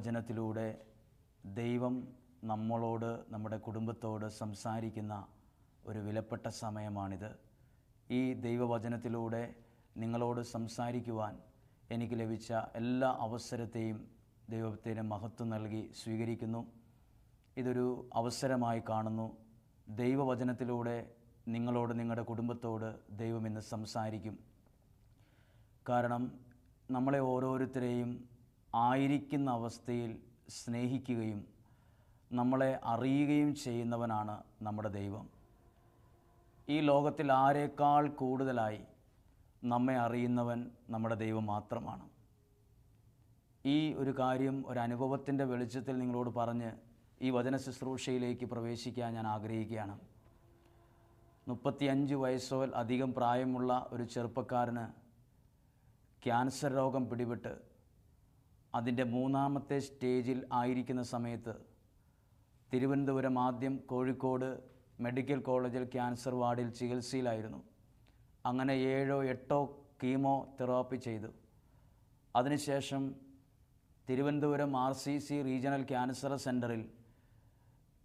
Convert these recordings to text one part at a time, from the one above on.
ദൈവവചനത്തിലൂടെ ദൈവം നമ്മളോട് നമ്മുടെ കുടുംബത്തോട് സംസാരിക്കുന്ന ഒരു വിലപ്പെട്ട സമയമാണിത്. ഈ ദൈവവചനത്തിലൂടെ നിങ്ങളോട് സംസാരിക്കുവാൻ എനിക്ക് ലഭിച്ച എല്ലാ അവസരത്തെയും ദൈവത്തിന് മഹത്വം നൽകി സ്വീകരിക്കുന്നു. ഇതൊരു അവസരമായി കാണുന്നു. ദൈവവചനത്തിലൂടെ നിങ്ങളോട് നിങ്ങളുടെ കുടുംബത്തോട് ദൈവം ഇന്ന് സംസാരിക്കും. കാരണം നമ്മളെ ഓരോരുത്തരെയും ആയിരിക്കുന്ന അവസ്ഥയിൽ സ്നേഹിക്കുകയും നമ്മളെ അറിയുകയും ചെയ്യുന്നവനാണ് നമ്മുടെ ദൈവം. ഈ ലോകത്തിൽ ആരേക്കാൾ കൂടുതലായി നമ്മെ അറിയുന്നവൻ നമ്മുടെ ദൈവം മാത്രമാണ്. ഈ ഒരു കാര്യം ഒരു അനുഭവത്തിന്റെ വെളിച്ചത്തിൽ നിങ്ങളോട് പറഞ്ഞ് ഈ വചന ശുശ്രൂഷയിലേക്ക് പ്രവേശിക്കാൻ ഞാൻ ആഗ്രഹിക്കുകയാണ്. മുപ്പത്തിയഞ്ച് വയസ്സോ അധികം പ്രായമുള്ള ഒരു ചെറുപ്പക്കാരന് ക്യാൻസർ രോഗം പിടിപെട്ട് അതിന്റെ മൂന്നാമത്തെ സ്റ്റേജിൽ ആയിരിക്കുന്ന സമയത്ത് തിരുവനന്തപുരം ആദ്യം കോഴിക്കോട് മെഡിക്കൽ കോളേജിൽ ക്യാൻസർ വാർഡിൽ ചികിത്സയിലായിരുന്നു. അങ്ങനെ ഏഴോ എട്ടോ കീമോ തെറാപ്പി ചെയ്തു. അതിനുശേഷം Thiruvananthapuram R C C regional cancer സെന്ററിൽ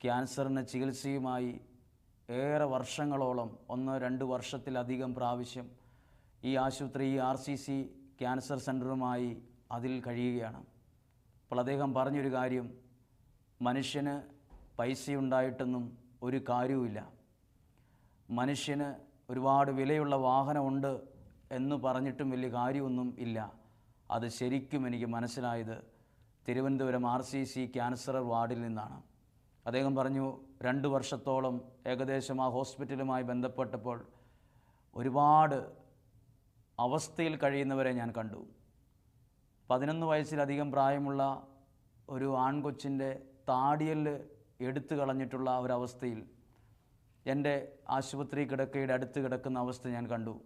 ക്യാൻസറിന് ചികിത്സയുമായി ഏറെ വർഷങ്ങളോളം ഒന്ന് രണ്ട് വർഷത്തിലധികം പ്രാവശ്യം ഈ ആശുപത്രി ഈ ആർ സി സി ക്യാൻസർ സെന്ററുമായി അതിൽ കഴിയുകയാണ്. അപ്പോൾ അദ്ദേഹം പറഞ്ഞൊരു കാര്യം മനുഷ്യന് പൈസയുണ്ടായിട്ടൊന്നും ഒരു കാര്യവുമില്ല. മനുഷ്യന് ഒരുപാട് വിലയുള്ള വാഹനമുണ്ട് എന്ന് പറഞ്ഞിട്ടും വലിയ കാര്യമൊന്നും ഇല്ല. അത് ശരിക്കും എനിക്ക് മനസ്സിലായത് Thiruvananthapuram R C C cancer വാർഡിൽ നിന്നാണ്. അദ്ദേഹം പറഞ്ഞു രണ്ട് വർഷത്തോളം ഏകദേശം ആ ഹോസ്പിറ്റലുമായി ബന്ധപ്പെട്ടപ്പോൾ ഒരുപാട് അവസ്ഥയിൽ കഴിയുന്നവരെ ഞാൻ കണ്ടു. പതിനൊന്ന് വയസ്സിലധികം പ്രായമുള്ള ഒരു ആൺകൊച്ചിന്റെ താടിയൽ എടുത്തു കളഞ്ഞിട്ടുള്ള ഒരവസ്ഥയിൽ എന്റെ ആശുപത്രി കിടക്കയുടെ അടുത്ത് കിടക്കുന്ന അവസ്ഥ ഞാൻ കണ്ടു.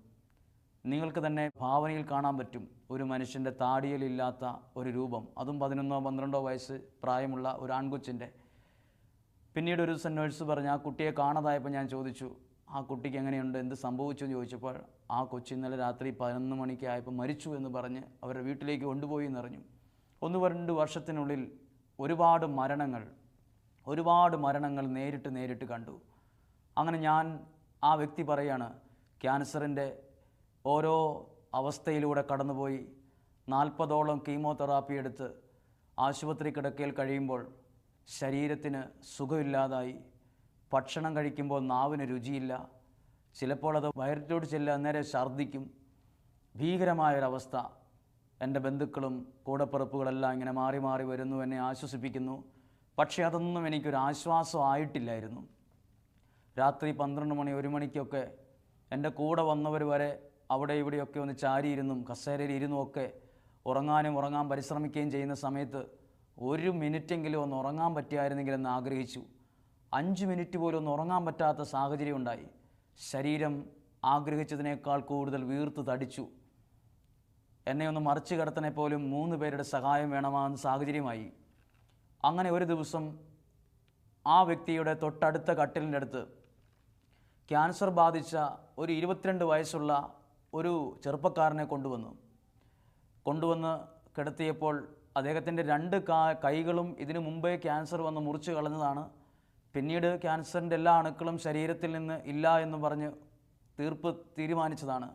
നിങ്ങൾക്ക് തന്നെ ഭാവനയിൽ കാണാൻ പറ്റും ഒരു മനുഷ്യന്റെ താടിയലില്ലാത്ത ഒരു രൂപം. അതും പതിനൊന്നോ പന്ത്രണ്ടോ വയസ്സ് പ്രായമുള്ള ഒരു ആൺകൊച്ചിന്റെ. പിന്നീട് ഒരു ദിവസം നേഴ്സ് പറഞ്ഞ് ആ കുട്ടിയെ കാണാതായപ്പോൾ ഞാൻ ചോദിച്ചു ആ കുട്ടിക്ക് എങ്ങനെയുണ്ട്? എന്ത് സംഭവിച്ചു എന്ന് ചോദിച്ചപ്പോൾ ആ കൊച്ചു ഇന്നലെ രാത്രി പതിനൊന്ന് മണിക്ക് ആയപ്പോൾ മരിച്ചു എന്ന് പറഞ്ഞ് അവരുടെ വീട്ടിലേക്ക് കൊണ്ടുപോയി എന്നറിഞ്ഞു. ഒന്ന് രണ്ട് വർഷത്തിനുള്ളിൽ ഒരുപാട് മരണങ്ങൾ ഒരുപാട് മരണങ്ങൾ നേരിട്ട് നേരിട്ട് കണ്ടു. അങ്ങനെ ഞാൻ ആ വ്യക്തി പറയാണ് ക്യാൻസറിന്റെ ഓരോ അവസ്ഥയിലൂടെ കടന്നുപോയി. നാൽപ്പതോളം കീമോതെറാപ്പി എടുത്ത് ആശുപത്രി കിടക്കയിൽ കഴിയുമ്പോൾ ശരീരത്തിന് സുഖമില്ലാതായി. ഭക്ഷണം കഴിക്കുമ്പോൾ നാവിന് രുചിയില്ല. ചിലപ്പോൾ അത് വയറ്റിലോട്ട് ചെല്ലുക നേരെ ഛർദ്ദിക്കും. ഭീകരമായൊരവസ്ഥ. എന്റെ ബന്ധുക്കളും കൂടപ്പിറപ്പുകളെല്ലാം ഇങ്ങനെ മാറി മാറി വരുന്നു എന്നെ ആശ്വസിപ്പിക്കുന്നു. പക്ഷേ അതൊന്നും എനിക്കൊരു ആശ്വാസം ആയിട്ടില്ലായിരുന്നു. രാത്രി പന്ത്രണ്ട് മണി ഒരു മണിക്കൊക്കെ എന്റെ കൂടെ വന്നവർ വരെ അവിടെ ഇവിടെയൊക്കെ ഒന്ന് ചാരിയിരുന്നും കസേരയിൽ ഇരുന്നും ഒക്കെ ഉറങ്ങാനും ഉറങ്ങാൻ പരിശ്രമിക്കുകയും ചെയ്യുന്ന സമയത്ത് ഒരു മിനിറ്റെങ്കിലും ഒന്ന് ഉറങ്ങാൻ പറ്റിയായിരുന്നെങ്കിൽ എന്ന് ആഗ്രഹിച്ചു. അഞ്ച് മിനിറ്റ് പോലും ഉറങ്ങാൻ പറ്റാത്ത സാഹചര്യം ഉണ്ടായി. ശരീരം ആഗ്രഹിച്ചതിനേക്കാൾ കൂടുതൽ വീർത്ത് തടിച്ചു. എന്നെ ഒന്ന് മറിച്ച് കിടത്തനെ പോലും മൂന്ന് പേരുടെ സഹായം വേണമെന്ന സാഹചര്യമായി. അങ്ങനെ ഒരു ദിവസം ആ വ്യക്തിയുടെ തൊട്ടടുത്ത കട്ടിലിന്റെ അടുത്ത് ക്യാൻസർ ബാധിച്ച ഒരു ഇരുപത്തിരണ്ട് വയസ്സുള്ള ഒരു ചെറുപ്പക്കാരനെ കൊണ്ടുവന്നു. കൊണ്ടുവന്ന് കിടത്തിയപ്പോൾ അദ്ദേഹത്തിന്റെ രണ്ട് കൈകളും ഇതിനു മുമ്പേ ക്യാൻസർ വന്ന് മുറിച്ച് കളഞ്ഞതാണ് പിന്നീട് ക്യാൻസറിന്റെ എല്ലാ അണുക്കളും ശരീരത്തിൽ നിന്ന് ഇല്ല എന്ന് പറഞ്ഞ് തീർപ്പ് തീരുമാനിച്ചതാണ്.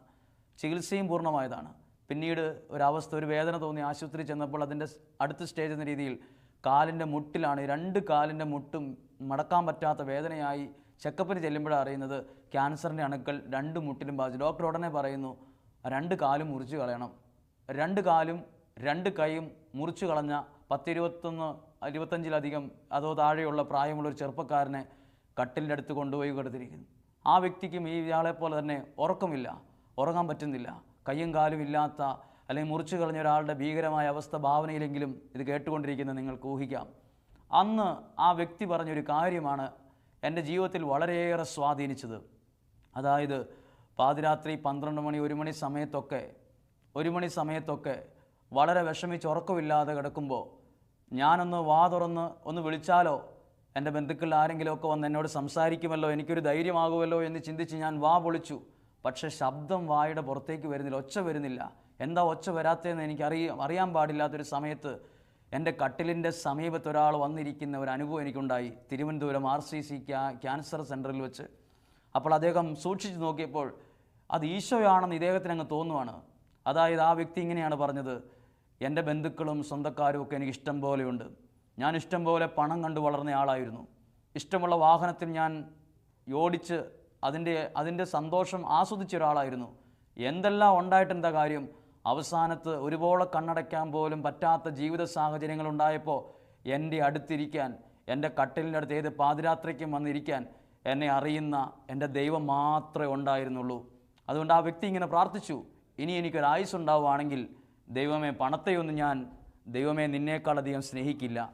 ചികിത്സയും പൂർണമായതാണ്. പിന്നീട് ഒരവസ്ഥ ഒരു വേദന തോന്നി. ആശുപത്രി ചെന്നപ്പോൾ അതിന്റെ അടുത്ത സ്റ്റേജ് എന്ന രീതിയിൽ കാലിന്റെ മുട്ടിലാണ്. രണ്ട് കാലിന്റെ മുട്ടും മടക്കാൻ പറ്റാത്ത വേദനയായി ചെക്കപ്പിന് ചെല്ലുമ്പോഴാണ് അറിയുന്നത് ക്യാൻസറിന്റെ അണുക്കൾ രണ്ട് മുട്ടിലും ബാധിച്ചു. ഡോക്ടർ ഉടനെ പറയുന്നു രണ്ട് കാലും മുറിച്ച് കളയണം. രണ്ട് കാലും രണ്ട് കൈയും മുറിച്ച് കളഞ്ഞ പത്തിരുപത്തൊന്ന് ഇരുപത്തഞ്ചിലധികം അതോ താഴെയുള്ള പ്രായമുള്ള ഒരു ചെറുപ്പക്കാരനെ കട്ടിലിന്റെ അടുത്ത് കൊണ്ടുപോയി കിടത്തിരിക്കുന്നു. ആ വ്യക്തിക്കും ഈ ഇയാളെപ്പോലെ തന്നെ ഉറക്കമില്ല ഉറങ്ങാൻ പറ്റുന്നില്ല. കയ്യും കാലും ഇല്ലാത്ത അല്ലെങ്കിൽ മുറിച്ചു കളഞ്ഞ ഒരാളുടെ ഭീകരമായ അവസ്ഥ ഭാവനയിലെങ്കിലും ഇത് കേട്ടുകൊണ്ടിരിക്കുന്ന നിങ്ങൾക്ക് ഊഹിക്കാം. അന്ന് ആ വ്യക്തി പറഞ്ഞൊരു കാര്യമാണ് എന്റെ ജീവിതത്തിൽ വളരെയേറെ സ്വാധീനിച്ചത്. അതായത് പാതിരാത്രി പന്ത്രണ്ട് മണി ഒരു മണി സമയത്തൊക്കെ ഒരു മണി സമയത്തൊക്കെ വളരെ വിഷമിച്ച് ഉറക്കമില്ലാതെ കിടക്കുമ്പോൾ ഞാനൊന്ന് വാ തുറന്ന് ഒന്ന് വിളിച്ചാലോ? എന്റെ ബന്ധുക്കൾ ആരെങ്കിലുമൊക്കെ വന്ന് എന്നോട് സംസാരിക്കുമല്ലോ? എനിക്കൊരു ധൈര്യമാകുമല്ലോ എന്ന് ചിന്തിച്ച് ഞാൻ വാ പൊളിച്ചു പക്ഷേ ശബ്ദം വായുടെ പുറത്തേക്ക് വരുന്നില്ല ഒച്ച വരുന്നില്ല. എന്താ ഒച്ച വരാത്തതെന്ന് എനിക്ക് അറിയ അറിയാൻ പാടില്ലാത്തൊരു സമയത്ത് എന്റെ കട്ടിലിന്റെ സമീപത്ത് ഒരാൾ വന്നിരിക്കുന്ന ഒരു അനുഭവം എനിക്കുണ്ടായി. Thiruvananthapuram R C C cancer സെന്ററിൽ വെച്ച്. അപ്പോൾ അദ്ദേഹം സൂക്ഷിച്ചു നോക്കിയപ്പോൾ അത് ഈശോയാണെന്ന് ഇദ്ദേഹത്തിന് അങ്ങ് തോന്നുവാണ്. അതായത് ആ വ്യക്തി ഇങ്ങനെയാണ് പറഞ്ഞത്. എന്റെ ബന്ധുക്കളും സ്വന്തക്കാരും ഒക്കെ എനിക്ക് ഇഷ്ടം പോലെയുണ്ട്. ഞാൻ ഇഷ്ടം പോലെ പണം കണ്ടു വളർന്ന ആളായിരുന്നു. ഇഷ്ടമുള്ള വാഹനത്തിൽ ഞാൻ ഓടിച്ച് അതിന്റെ അതിന്റെ സന്തോഷം ആസ്വദിച്ച ഒരാളായിരുന്നു. എന്തെല്ലാം ഉണ്ടായിട്ടെന്താ കാര്യം? അവസാനത്ത് ഒരുപോലെ കണ്ണടയ്ക്കാൻ പോലും പറ്റാത്ത ജീവിത സാഹചര്യങ്ങൾ ഉണ്ടായപ്പോൾ എന്റെ അടുത്തിരിക്കാൻ എന്റെ കട്ടിലിന്റെ അടുത്ത് ഏത് പാതിരാത്രിക്കും വന്നിരിക്കാൻ എന്നെ അറിയുന്ന എന്റെ ദൈവം മാത്രമേ ഉണ്ടായിരുന്നുള്ളൂ. അതുകൊണ്ട് ആ വ്യക്തി ഇങ്ങനെ പ്രാർത്ഥിച്ചു. ഇനി എനിക്കൊരു ആയുസ് ഉണ്ടാവുകയാണെങ്കിൽ ദൈവമേ പണത്തെയൊന്നും ഞാൻ ദൈവമേ നിന്നേക്കാളധികം സ്നേഹിക്കില്ല.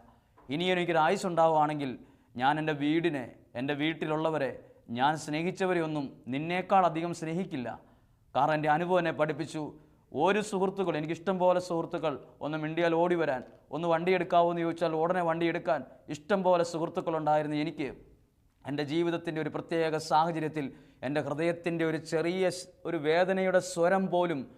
ഇനി എനിക്കൊരു ആയുസ് ഉണ്ടാവുകയാണെങ്കിൽ ഞാൻ എന്റെ വീടിനെ എന്റെ വീട്ടിലുള്ളവരെ ഞാൻ സ്നേഹിച്ചവരെ ഒന്നും നിന്നേക്കാളധികം സ്നേഹിക്കില്ല. കാരണം എന്റെ അനുഭവം എന്നെ പഠിപ്പിച്ചു. ഒരു സുഹൃത്തുക്കൾ എനിക്കിഷ്ടം പോലെ സുഹൃത്തുക്കൾ ഒന്ന് മിണ്ടിയാൽ ഓടി വരാൻ ഒന്ന് വണ്ടി എടുക്കാവോ എന്ന് ചോദിച്ചാൽ ഉടനെ വണ്ടി എടുക്കാൻ ഇഷ്ടം പോലെ സുഹൃത്തുക്കളുണ്ടായിരുന്നു എനിക്ക്. എന്റെ ജീവിതത്തിന്റെ ഒരു പ്രത്യേക സാഹചര്യത്തിൽ എന്റെ ഹൃദയത്തിന്റെ ഒരു ചെറിയ ഒരു വേദനയുടെ സ്വരം പോലും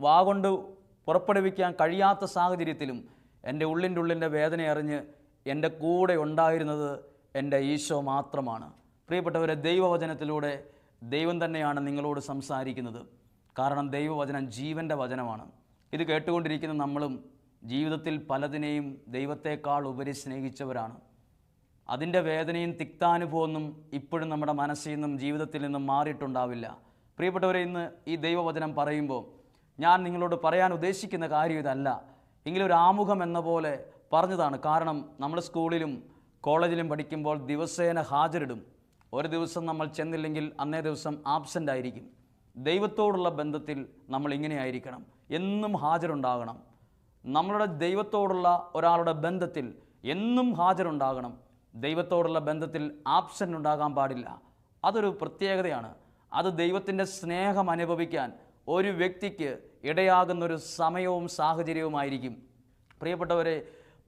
വാഗൊണ്ട് പുറപ്പെടുവിക്കാൻ കഴിയാത്ത സാഹചര്യത്തിലും എന്റെ ഉള്ളിന്റെ ഉള്ളിന്റെ വേദന അറിഞ്ഞ് എന്റെ കൂടെ ഉണ്ടായിരുന്നത് എന്റെ ഈശോ മാത്രമാണ്. പ്രിയപ്പെട്ടവരെ ദൈവവചനത്തിലൂടെ ദൈവം തന്നെയാണ് നിങ്ങളോട് സംസാരിക്കുന്നത്. കാരണം ദൈവവചനം ജീവന്റെ വചനമാണ്. ഇത് കേട്ടുകൊണ്ടിരിക്കുന്ന നമ്മളും ജീവിതത്തിൽ പലതിനെയും ദൈവത്തെക്കാൾ ഉപരി സ്നേഹിച്ചവരാണ്. അതിന്റെ വേദനയും തിക്താനുഭവമൊന്നും ഇപ്പോഴും നമ്മുടെ മനസ്സിൽ നിന്നും ജീവിതത്തിൽ നിന്നും മാറിയിട്ടുണ്ടാവില്ല. പ്രിയപ്പെട്ടവരെ ഇന്ന് ഈ ദൈവവചനം പറയുമ്പോൾ ഞാൻ നിങ്ങളോട് പറയാൻ ഉദ്ദേശിക്കുന്ന കാര്യം ഇതല്ല. എങ്കിലും ഒരു ആമുഖം എന്ന പോലെ പറഞ്ഞതാണ്. കാരണം നമ്മൾ സ്കൂളിലും കോളേജിലും പഠിക്കുമ്പോൾ ദിവസേന ഹാജരിടും. ഒരു ദിവസം നമ്മൾ ചെന്നില്ലെങ്കിൽ അന്നേ ദിവസം ആബ്സെന്റ് ആയിരിക്കും. ദൈവത്തോടുള്ള ബന്ധത്തിൽ നമ്മൾ ഇങ്ങനെ ആയിരിക്കണം. എന്നും ഹാജരുണ്ടാകണം. നമ്മളുടെ ദൈവത്തോടുള്ള ഒരാളുടെ ബന്ധത്തിൽ എന്നും ഹാജരുണ്ടാകണം. ദൈവത്തോടുള്ള ബന്ധത്തിൽ ആബ്സെന്റ് ഉണ്ടാകാൻ പാടില്ല. അതൊരു പ്രത്യേകതയാണ്. അത് ദൈവത്തിന്റെ സ്നേഹം അനുഭവിക്കാൻ ഒരു വ്യക്തിക്ക് ഇടയാകുന്ന ഒരു സമയവും സാഹചര്യവുമായിരിക്കും. പ്രിയപ്പെട്ടവരെ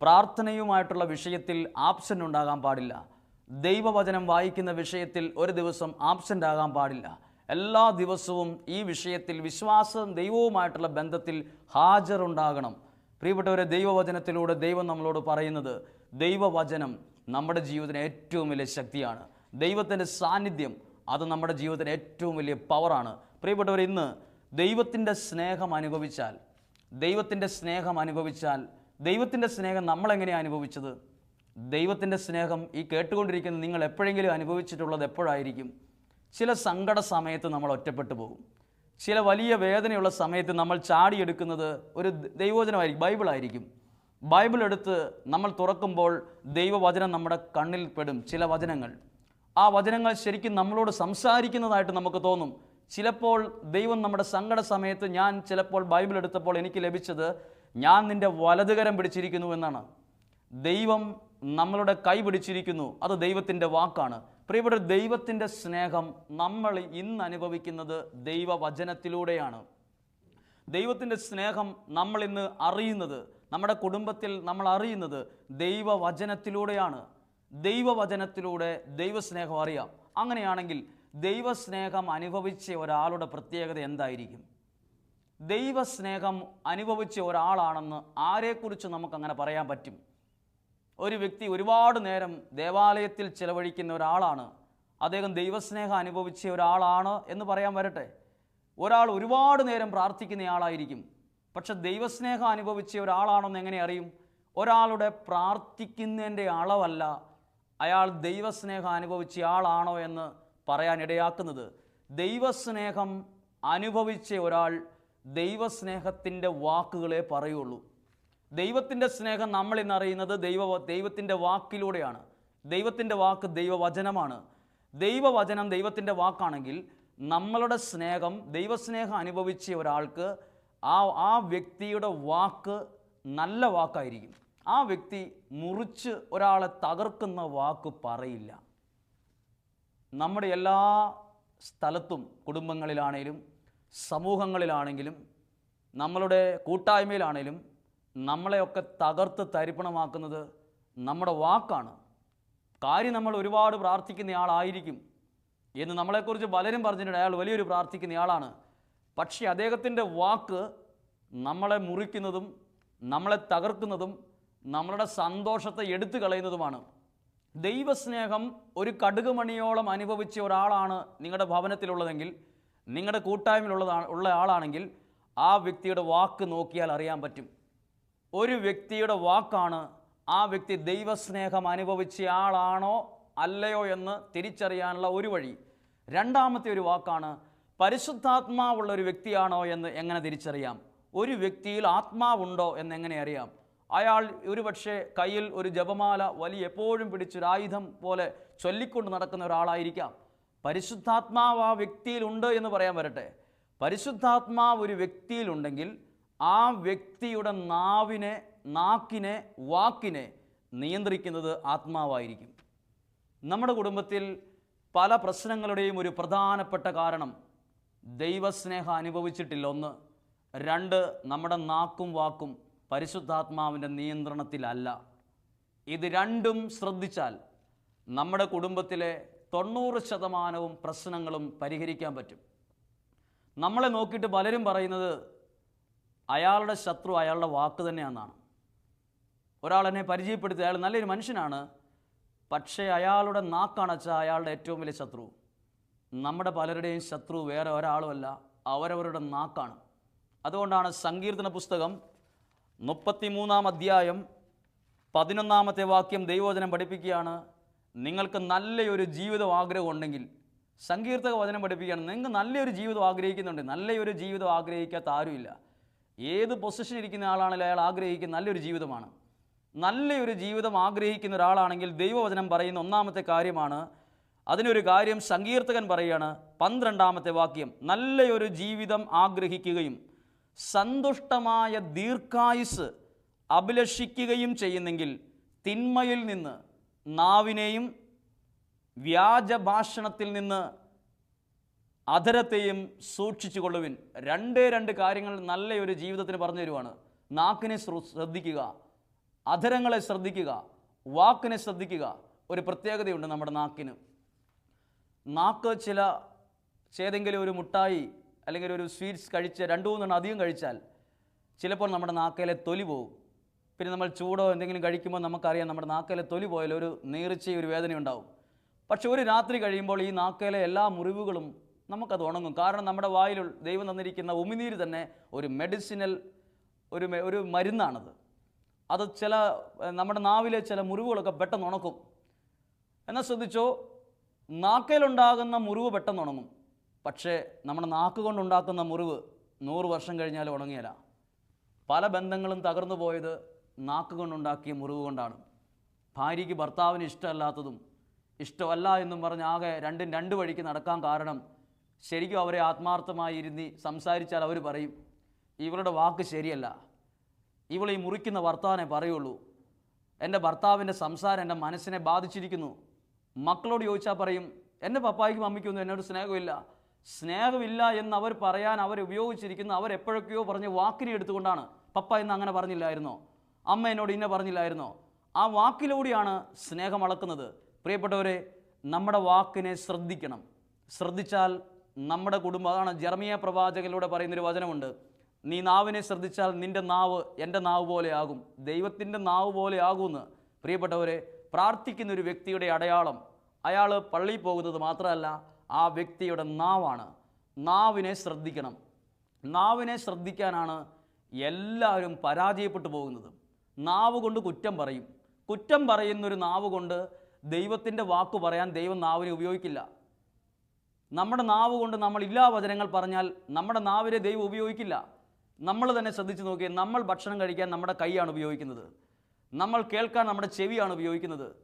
പ്രാർത്ഥനയുമായിട്ടുള്ള വിഷയത്തിൽ ആബ്സെന്റ് ഉണ്ടാകാൻ പാടില്ല. ദൈവവചനം വായിക്കുന്ന വിഷയത്തിൽ ഒരു ദിവസം ആബ്സെന്റ് ആകാൻ പാടില്ല. എല്ലാ ദിവസവും ഈ വിഷയത്തിൽ വിശ്വാസം ദൈവവുമായിട്ടുള്ള ബന്ധത്തിൽ ഹാജറുണ്ടാകണം പ്രിയപ്പെട്ടവരെ ദൈവവചനത്തിലൂടെ ദൈവം നമ്മളോട് പറയുന്നത് ദൈവവചനം നമ്മുടെ ജീവിതത്തിന് ഏറ്റവും വലിയ ശക്തിയാണ്. ദൈവത്തിന്റെ സാന്നിധ്യം അത് നമ്മുടെ ജീവിതത്തിന് ഏറ്റവും വലിയ പവറാണ് പ്രിയപ്പെട്ടവർ ഇന്ന് ദൈവത്തിന്റെ സ്നേഹം അനുഭവിച്ചാൽ ദൈവത്തിന്റെ സ്നേഹം അനുഭവിച്ചാൽ ദൈവത്തിന്റെ സ്നേഹം നമ്മളെങ്ങനെയാണ് അനുഭവിച്ചത്? ദൈവത്തിന്റെ സ്നേഹം ഈ കേട്ടുകൊണ്ടിരിക്കുന്ന നിങ്ങൾ എപ്പോഴെങ്കിലും അനുഭവിച്ചിട്ടുള്ളത് എപ്പോഴായിരിക്കും? ചില സങ്കട സമയത്ത് നമ്മൾ ഒറ്റപ്പെട്ടു പോകും. ചില വലിയ വേദനയുള്ള സമയത്ത് നമ്മൾ ചാടിയെടുക്കുന്നത് ഒരു ദൈവവചനമായിരിക്കും ബൈബിളായിരിക്കും. ബൈബിൾ എടുത്ത് നമ്മൾ തുറക്കുമ്പോൾ ദൈവവചനം നമ്മുടെ കണ്ണിൽ പെടും ചില വചനങ്ങൾ. ആ വചനങ്ങൾ ശരിക്കും നമ്മളോട് സംസാരിക്കുന്നതായിട്ട് നമുക്ക് തോന്നും. ചിലപ്പോൾ ദൈവം നമ്മുടെ സങ്കട സമയത്ത് ഞാൻ ചിലപ്പോൾ ബൈബിൾ എടുത്തപ്പോൾ എനിക്ക് ലഭിച്ചത് ഞാൻ നിന്റെ വലതുകരം പിടിച്ചിരിക്കുന്നു എന്നാണ്. ദൈവം നമ്മളുടെ കൈ പിടിച്ചിരിക്കുന്നു. അത് ദൈവത്തിന്റെ വാക്കാണ്. പ്രിയപ്പെട്ട ദൈവത്തിന്റെ സ്നേഹം നമ്മൾ ഇന്ന് അനുഭവിക്കുന്നത് ദൈവവചനത്തിലൂടെയാണ്. ദൈവത്തിന്റെ സ്നേഹം നമ്മൾ ഇന്ന് അറിയുന്നത് നമ്മുടെ കുടുംബത്തിൽ നമ്മൾ അറിയുന്നത് ദൈവവചനത്തിലൂടെയാണ്. ദൈവവചനത്തിലൂടെ ദൈവസ്നേഹം അറിയാം. അങ്ങനെയാണെങ്കിൽ ദൈവസ്നേഹം അനുഭവിച്ച ഒരാളുടെ പ്രത്യേകത എന്തായിരിക്കും? ദൈവസ്നേഹം അനുഭവിച്ച ഒരാളാണെന്ന് ആരെക്കുറിച്ച് നമുക്കങ്ങനെ പറയാൻ പറ്റും? ഒരു വ്യക്തി ഒരുപാട് നേരം ദേവാലയത്തിൽ ചിലവഴിക്കുന്ന ഒരാളാണ്. അദ്ദേഹം ദൈവസ്നേഹം അനുഭവിച്ച ഒരാളാണ് എന്ന് പറയാൻ വരട്ടെ. ഒരാൾ ഒരുപാട് നേരം പ്രാർത്ഥിക്കുന്നയാളായിരിക്കും. പക്ഷെ ദൈവസ്നേഹം അനുഭവിച്ച ഒരാളാണെന്ന് എങ്ങനെ അറിയും? ഒരാളുടെ പ്രാർത്ഥിക്കുന്നതിന്റെ അളവല്ല അയാൾ ദൈവസ്നേഹം അനുഭവിച്ച ആളാണോ എന്ന് പറയാൻ ഇടയാക്കുന്നത് ദൈവസ്നേഹം അനുഭവിച്ച ഒരാൾ ദൈവസ്നേഹത്തിന്റെ വാക്കുകളെ പറയുള്ളൂ. ദൈവത്തിന്റെ സ്നേഹം നമ്മൾ ഇന്നറിയുന്നത് ദൈവ ദൈവത്തിന്റെ വാക്കിലൂടെയാണ്. ദൈവത്തിന്റെ വാക്ക് ദൈവവചനമാണ്. ദൈവവചനം ദൈവത്തിന്റെ വാക്കാണെങ്കിൽ നമ്മളുടെ സ്നേഹം ദൈവസ്നേഹം അനുഭവിച്ച ഒരാൾക്ക് ആ ആ വ്യക്തിയുടെ വാക്ക് നല്ല വാക്കായിരിക്കും. ആ വ്യക്തി മുറിച്ച് ഒരാളെ തകർക്കുന്ന വാക്ക് പറയില്ല. നമ്മുടെ എല്ലാ സ്ഥലത്തും കുടുംബങ്ങളിലാണെങ്കിലും സമൂഹങ്ങളിലാണെങ്കിലും നമ്മളുടെ കൂട്ടായ്മയിലാണേലും നമ്മളെയൊക്കെ തകർത്ത് തരിപ്പണമാക്കുന്നത് നമ്മുടെ വാക്കാണ്. കാര്യം നമ്മൾ ഒരുപാട് പ്രാർത്ഥിക്കുന്നയാളായിരിക്കും എന്ന് നമ്മളെക്കുറിച്ച് പലരും പറഞ്ഞിട്ടുണ്ട്. അയാൾ വലിയൊരു പ്രാർത്ഥിക്കുന്നയാളാണ് പക്ഷേ അദ്ദേഹത്തിന്റെ വാക്ക് നമ്മളെ മുറിക്കുന്നതും നമ്മളെ തകർക്കുന്നതും നമ്മളുടെ സന്തോഷത്തെ എടുത്തു കളയുന്നതുമാണ്. ദൈവസ്നേഹം ഒരു കടുകുമണിയോളം അനുഭവിച്ച ഒരാളാണ് നിങ്ങളുടെ ഭവനത്തിലുള്ളതെങ്കിൽ നിങ്ങളുടെ കൂട്ടായ്മയിലുള്ളതാണ് ഉള്ള ആളാണെങ്കിൽ ആ വ്യക്തിയുടെ വാക്ക് നോക്കിയാൽ അറിയാൻ പറ്റും. ഒരു വ്യക്തിയുടെ വാക്കാണ് ആ വ്യക്തി ദൈവസ്നേഹം അനുഭവിച്ച ആളാണോ അല്ലയോ എന്ന് തിരിച്ചറിയാനുള്ള ഒരു വഴി. രണ്ടാമത്തെ ഒരു വാക്കാണ് പരിശുദ്ധാത്മാവുള്ള ഒരു വ്യക്തിയാണോ എന്ന് എങ്ങനെ തിരിച്ചറിയാം? ഒരു വ്യക്തിയിൽ ആത്മാവുണ്ടോ എന്ന് എങ്ങനെ അറിയാം? അയാൾ ഒരുപക്ഷെ കയ്യിൽ ഒരു ജപമാല വലിയ എപ്പോഴും പിടിച്ചൊരു ആയുധം പോലെ ചൊല്ലിക്കൊണ്ട് നടക്കുന്ന ഒരാളായിരിക്കാം. പരിശുദ്ധാത്മാവ് ആ വ്യക്തിയിലുണ്ട് എന്ന് പറയാൻ വരട്ടെ. പരിശുദ്ധാത്മാവ് ഒരു വ്യക്തിയിലുണ്ടെങ്കിൽ ആ വ്യക്തിയുടെ നാവിനെ നാക്കിനെ വാക്കിനെ നിയന്ത്രിക്കുന്നത് ആത്മാവായിരിക്കും. നമ്മുടെ കുടുംബത്തിൽ പല പ്രശ്നങ്ങളുടെയും ഒരു പ്രധാനപ്പെട്ട കാരണം ദൈവസ്നേഹം അനുഭവിച്ചിട്ടില്ല. ഒന്ന് രണ്ട് നമ്മുടെ നാക്കും വാക്കും പരിശുദ്ധാത്മാവിന്റെ നിയന്ത്രണത്തിലല്ല. ഇത് രണ്ടും ശ്രദ്ധിച്ചാൽ നമ്മുടെ കുടുംബത്തിലെ തൊണ്ണൂറ് ശതമാനവും പ്രശ്നങ്ങളും പരിഹരിക്കാൻ പറ്റും. നമ്മളെ നോക്കിയിട്ട് പലരും പറയുന്നത് അയാളുടെ ശത്രു അയാളുടെ വാക്ക് തന്നെയാണെന്നാണ്. ഒരാൾ എന്നെ പരിചയപ്പെടുത്തി അയാൾ നല്ലൊരു മനുഷ്യനാണ് പക്ഷേ അയാളുടെ നാക്കണച്ച അയാളുടെ ഏറ്റവും വലിയ ശത്രു. നമ്മുടെ പലരുടെയും ശത്രു വേറെ ഒരാളുമല്ല അവരവരുടെ നാക്കാണ്. അതുകൊണ്ടാണ് സങ്കീർത്തന പുസ്തകം മുപ്പത്തിമൂന്നാം അധ്യായം പതിനൊന്നാമത്തെ വാക്യം ദൈവവചനം പഠിപ്പിക്കുകയാണ്. നിങ്ങൾക്ക് നല്ലൊരു ജീവിതം ആഗ്രഹമുണ്ടെങ്കിൽ സങ്കീർത്തക വചനം പഠിപ്പിക്കുകയാണ്. നിങ്ങൾക്ക് നല്ലൊരു ജീവിതം ആഗ്രഹിക്കുന്നുണ്ട്. നല്ലൊരു ജീവിതം ആഗ്രഹിക്കാത്ത ആരുമില്ല. ഏത് പൊസിഷൻ ഇരിക്കുന്ന ആളാണെങ്കിലും അയാൾ ആഗ്രഹിക്കുന്ന നല്ലൊരു ജീവിതമാണ്. നല്ലൊരു ജീവിതം ആഗ്രഹിക്കുന്ന ഒരാളാണെങ്കിൽ ദൈവവചനം പറയുന്ന ഒന്നാമത്തെ കാര്യമാണ്. അതിനൊരു കാര്യം സങ്കീർത്തകൻ പറയുകയാണ്. പന്ത്രണ്ടാമത്തെ വാക്യം നല്ലൊരു ജീവിതം ആഗ്രഹിക്കുകയും സന്തുഷ്ടമായ ദീർഘായുസ് അഭിലഷിക്കുകയും ചെയ്യുന്നെങ്കിൽ തിന്മയിൽ നിന്ന് നാവിനെയും വ്യാജഭാഷണത്തിൽ നിന്ന് അധരത്തെയും സൂക്ഷിച്ചു കൊള്ളുവിൻ രണ്ടേ രണ്ട് കാര്യങ്ങൾ നല്ലൊരു ജീവിതത്തിന് പറഞ്ഞു തരുവാണ്. നാക്കിനെ ശ്രദ്ധിക്കുക അധരങ്ങളെ ശ്രദ്ധിക്കുക വാക്കിനെ ശ്രദ്ധിക്കുക. ഒരു പ്രത്യേകതയുണ്ട് നമ്മുടെ നാക്കിന്. നാക്ക് ചില ഏതെങ്കിലും ഒരു മുട്ടായി അല്ലെങ്കിൽ ഒരു സ്വീറ്റ്സ് കഴിച്ച് രണ്ടു മൂന്നെണ്ണം അധികം കഴിച്ചാൽ ചിലപ്പോൾ നമ്മുടെ നാക്കയിലെ തൊലി പോകും. പിന്നെ നമ്മൾ ചൂടോ എന്തെങ്കിലും കഴിക്കുമ്പോൾ നമുക്കറിയാം നമ്മുടെ നാക്കയിലെ തൊലി പോയാൽ ഒരു നീർച്ചയും ഒരു വേദന ഉണ്ടാവും. പക്ഷെ ഒരു രാത്രി കഴിയുമ്പോൾ ഈ നാക്കയിലെ എല്ലാ മുറിവുകളും നമുക്കത് ഉണങ്ങും. കാരണം നമ്മുടെ വായിൽ ദൈവം തന്നിരിക്കുന്ന ഉമിനീര് തന്നെ ഒരു മെഡിസിനൽ ഒരു ഒരു മരുന്നാണത്. അത് ചില നമ്മുടെ നാവിലെ ചില മുറിവുകളൊക്കെ പെട്ടെന്ന് ഉണക്കും. എന്നാൽ ശ്രദ്ധിച്ചോ നാക്കയിലുണ്ടാകുന്ന മുറിവ് പെട്ടെന്ന് ഉണങ്ങും. പക്ഷേ നമ്മുടെ നാക്ക് കൊണ്ടുണ്ടാക്കുന്ന മുറിവ് നൂറ് വർഷം കഴിഞ്ഞാലും ഉണങ്ങിയല്ല. പല ബന്ധങ്ങളും തകർന്നു പോയത് നാക്ക് കൊണ്ടുണ്ടാക്കിയ മുറിവ് കൊണ്ടാണ്. ഭാര്യയ്ക്ക് ഭർത്താവിന് ഇഷ്ടമല്ലാത്തതും ഇഷ്ടമല്ല എന്നും പറഞ്ഞ് ആകെ രണ്ടും രണ്ട് വഴിക്ക് നടക്കാൻ കാരണം ശരിക്കും അവരെ ആത്മാർത്ഥമായി ഇരുന്ന് സംസാരിച്ചാൽ അവർ പറയും ഇവളുടെ വാക്ക് ശരിയല്ല. ഇവൾ ഈ മുറിക്കുന്ന വർത്താനെ പറയുള്ളൂ. എന്റെ ഭർത്താവിന്റെ സംസാരം എന്റെ മനസ്സിനെ ബാധിച്ചിരിക്കുന്നു. മക്കളോട് ചോദിച്ചാൽ പറയും എന്റെ പപ്പായ്ക്കും അമ്മയ്ക്കൊന്നും എന്നോട് സ്നേഹമില്ല. സ്നേഹമില്ല എന്ന് അവർ പറയാൻ അവർ ഉപയോഗിച്ചിരിക്കുന്ന അവർ അവരെപ്പോഴൊക്കെയോ പറഞ്ഞ വാക്കിനെ എടുത്തുകൊണ്ടാണ്. പപ്പ എന്ന് അങ്ങനെ പറഞ്ഞില്ലായിരുന്നോ? അമ്മ എന്നോട് ഇന്ന പറഞ്ഞില്ലായിരുന്നോ? ആ വാക്കിലൂടെയാണ് സ്നേഹം അളക്കുന്നത്. പ്രിയപ്പെട്ടവരെ നമ്മുടെ വാക്കിനെ ശ്രദ്ധിക്കണം. ശ്രദ്ധിച്ചാൽ നമ്മുടെ കുടുംബം അതാണ് ജർമിയ പ്രവാചകനിലൂടെ പറയുന്നൊരു വചനമുണ്ട്. നീ നാവിനെ ശ്രദ്ധിച്ചാൽ നിന്റെ നാവ് എന്റെ നാവ് പോലെ ആകും. ദൈവത്തിന്റെ നാവ് പോലെ ആകുമെന്ന്. പ്രിയപ്പെട്ടവരെ പ്രാർത്ഥിക്കുന്ന ഒരു വ്യക്തിയുടെ അടയാളം അയാൾ പള്ളിയിൽ പോകുന്നത് മാത്രമല്ല ആ വ്യക്തിയുടെ നാവാണ്. നാവിനെ ശ്രദ്ധിക്കണം. നാവിനെ ശ്രദ്ധിക്കാനാണ് എല്ലാവരും പരാജയപ്പെട്ടു പോകുന്നത്. നാവ് കൊണ്ട് കുറ്റം പറയും. കുറ്റം പറയുന്നൊരു നാവ് കൊണ്ട് ദൈവത്തിന്റെ വാക്ക് പറയാൻ ദൈവം നാവിനെ ഉപയോഗിക്കില്ല. നമ്മുടെ നാവ് കൊണ്ട് നമ്മൾ ഇല്ലാ വചനങ്ങൾ പറഞ്ഞാൽ നമ്മുടെ നാവിനെ ദൈവം ഉപയോഗിക്കില്ല. നമ്മൾ തന്നെ ശ്രദ്ധിച്ചു നോക്കിയാൽ നമ്മൾ ഭക്ഷണം കഴിക്കാൻ നമ്മുടെ കൈയാണ് ഉപയോഗിക്കുന്നത്. നമ്മൾ കേൾക്കാൻ നമ്മുടെ ചെവിയാണ് ഉപയോഗിക്കുന്നത്.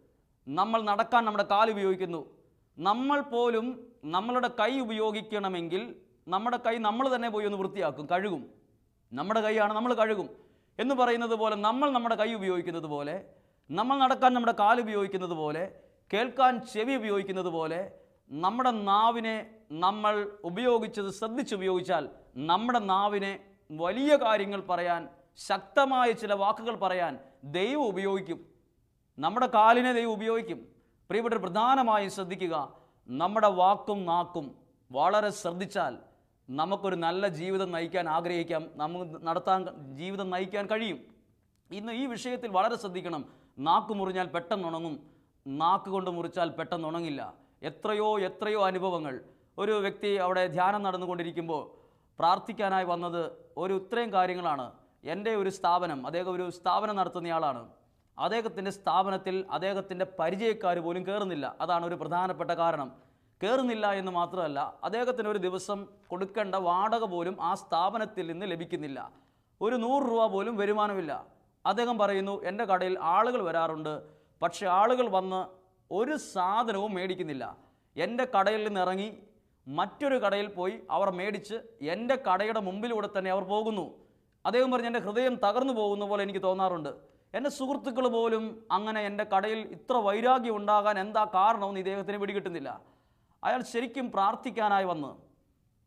നമ്മൾ നടക്കാൻ നമ്മുടെ കാൽ ഉപയോഗിക്കുന്നു. നമ്മൾ പോലും നമ്മളുടെ കൈ ഉപയോഗിക്കണമെങ്കിൽ നമ്മുടെ കൈ നമ്മൾ തന്നെ പോയി ഒന്ന് വൃത്തിയാക്കും കഴുകും. നമ്മുടെ കൈയാണ് നമ്മൾ കഴുകും. എന്ന് പറയുന്നത് പോലെ നമ്മൾ നമ്മുടെ കൈ ഉപയോഗിക്കുന്നത് പോലെ നമ്മൾ നടക്കാൻ നമ്മുടെ കാൽ ഉപയോഗിക്കുന്നത് പോലെ കേൾക്കാൻ ചെവി ഉപയോഗിക്കുന്നത് പോലെ നമ്മുടെ നാവിനെ നമ്മൾ ഉപയോഗിച്ചത് ശ്രദ്ധിച്ച് ഉപയോഗിച്ചാൽ നമ്മുടെ നാവിനെ വലിയ കാര്യങ്ങൾ പറയാൻ ശക്തമായ ചില വാക്കുകൾ പറയാൻ ദൈവം ഉപയോഗിക്കും. നമ്മുടെ കാലിനെ ദൈവം ഉപയോഗിക്കും. പ്രിയപ്പെട്ട പ്രധാനമായും ശ്രദ്ധിക്കുക നമ്മുടെ വാക്കും നാക്കും വളരെ ശ്രദ്ധിച്ചാൽ നമുക്കൊരു നല്ല ജീവിതം നയിക്കാൻ ആഗ്രഹിക്കാം നമുക്ക് നടത്താൻ ജീവിതം നയിക്കാൻ കഴിയും. ഇന്ന് ഈ വിഷയത്തിൽ വളരെ ശ്രദ്ധിക്കണം. നാക്ക് മുറിഞ്ഞാൽ പെട്ടെന്ന് ഉണങ്ങും നാക്ക് കൊണ്ട് മുറിച്ചാൽ പെട്ടെന്ന് ഉണങ്ങില്ല എത്രയോ എത്രയോ അനുഭവങ്ങൾ. ഒരു വ്യക്തി അവിടെ ധ്യാനം നടന്നുകൊണ്ടിരിക്കുമ്പോൾ പ്രാർത്ഥിക്കാനായി വന്നത് ഒരു ഇത്രയും കാര്യങ്ങളാണ്. എന്റെ ഒരു സ്ഥാപനം അദ്ദേഹം ഒരു സ്ഥാപനം നടത്തുന്നയാളാണ് അദ്ദേഹത്തിന്റെ സ്ഥാപനത്തിൽ അദ്ദേഹത്തിന്റെ പരിചയക്കാർ പോലും കയറുന്നില്ല അതാണ് ഒരു പ്രധാനപ്പെട്ട കാരണം. കയറുന്നില്ല എന്ന് മാത്രമല്ല അദ്ദേഹത്തിന് ഒരു ദിവസം കൊടുക്കേണ്ട വാടക പോലും ആ സ്ഥാപനത്തിൽ നിന്ന് ലഭിക്കുന്നില്ല. ഒരു നൂറ് രൂപ പോലും വരുമാനമില്ല. അദ്ദേഹം പറയുന്നു എന്റെ കടയിൽ ആളുകൾ വരാറുണ്ട്. പക്ഷേ ആളുകൾ വന്ന് ഒരു സാധനവും മേടിക്കുന്നില്ല. എന്റെ കടയിൽ നിന്ന് ഇറങ്ങി മറ്റൊരു കടയിൽ പോയി അവർ മേടിച്ച് എന്റെ കടയുടെ മുമ്പിലൂടെ തന്നെ അവർ പോകുന്നു. അദ്ദേഹം പറഞ്ഞ് എന്റെ ഹൃദയം തകർന്നു പോകുന്ന പോലെ എനിക്ക് തോന്നാറുണ്ട്. എന്റെ സുഹൃത്തുക്കൾ പോലും അങ്ങനെ എന്റെ കടയിൽ ഇത്ര വൈരാഗ്യം ഉണ്ടാകാൻ എന്താ കാരണമെന്ന് ഇദ്ദേഹത്തിന് പിടികിട്ടുന്നില്ല. അയാൾ ശരിക്കും പ്രാർത്ഥിക്കാനായി വന്ന്